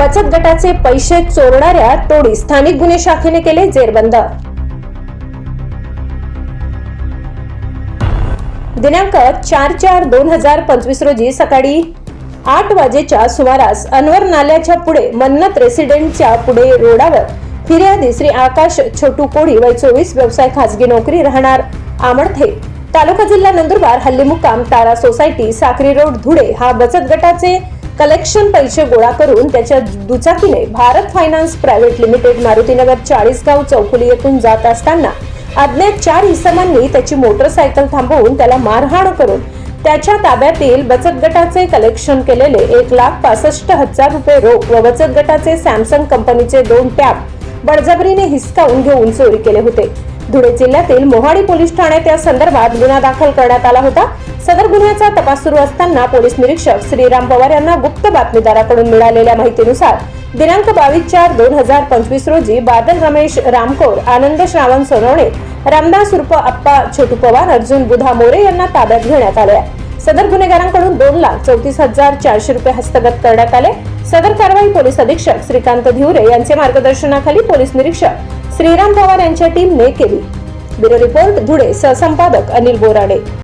बचत गटाचे पैसे चोरणाऱ्या टोळी स्थानिक गुन्हे शाखेने केले जेरबंद. दिनांक चार चार दोन हजार पंचवीस रोजी सकाळी आठ वाजेच्या सुमारास अनवर नाल्याच्या पुढे मन्नत रेसिडेंटच्या पुढे रोडावर फिर्यादी श्री आकाश छोटू कोळी वय चोवीस व्यवसाय खासगी नोकरी राहणार आमडथे. तालुका जिल्हा नंदुरबार हल्ली मुक्काम तारा सोसायटी साक्री रोड धुळे हा बचत गटाचे कलेक्शन पैसे गोळा करून त्याच्या दुचाकीने Bharat finance private limited Marutinagar Chalisgaon चौफुली येथून जात असताना अज्ञात चार इसमांनी त्याची मोटरसायकल थांबवून त्याला मारहाण करून त्याच्या ताब्यातील बचत गटाचे कलेक्शन केलेले एक लाख पासष्ट हजार रुपये रोख व बचत गटाचे सॅमसंग कंपनीचे दोन टॅब बळजबरीने हिसकावून घेऊन चोरी केले होते. धुळे जिल्ह्यातील मोहाडी पोलीस ठाण्यात या संदर्भात गुन्हा दाखल करण्यात आला होता सदर गुन्ह्याचा तपास सुरू असताना पोलीस निरीक्षक श्रीराम पवार यांना गुप्त बातमीदाराकडून मिळालेल्या माहितीनुसार दिनांक बावीस चार दोन हजार पंचवीस रोजी बादल रमेश रामकोर आनंद श्रावण सोनवणे रामदास उर्फ अप्पा छोटू पवार अर्जुन बुधा मोरे यांना ताब्यात घेण्यात आले आहे. सदर गुन्हेगारांकडून दोन लाख चौतीस हजार चारशे रुपये हस्तगत करण्यात आले सदर कारवाई पोलीस अधीक्षक श्रीकांत धिवरे यांचे मार्गदर्शनाखाली पोलीस निरीक्षक श्रीराम पवार यांच्या टीमने केली. ब्युरो रिपोर्ट धुळे सहसंपादक अनिल बोराडे.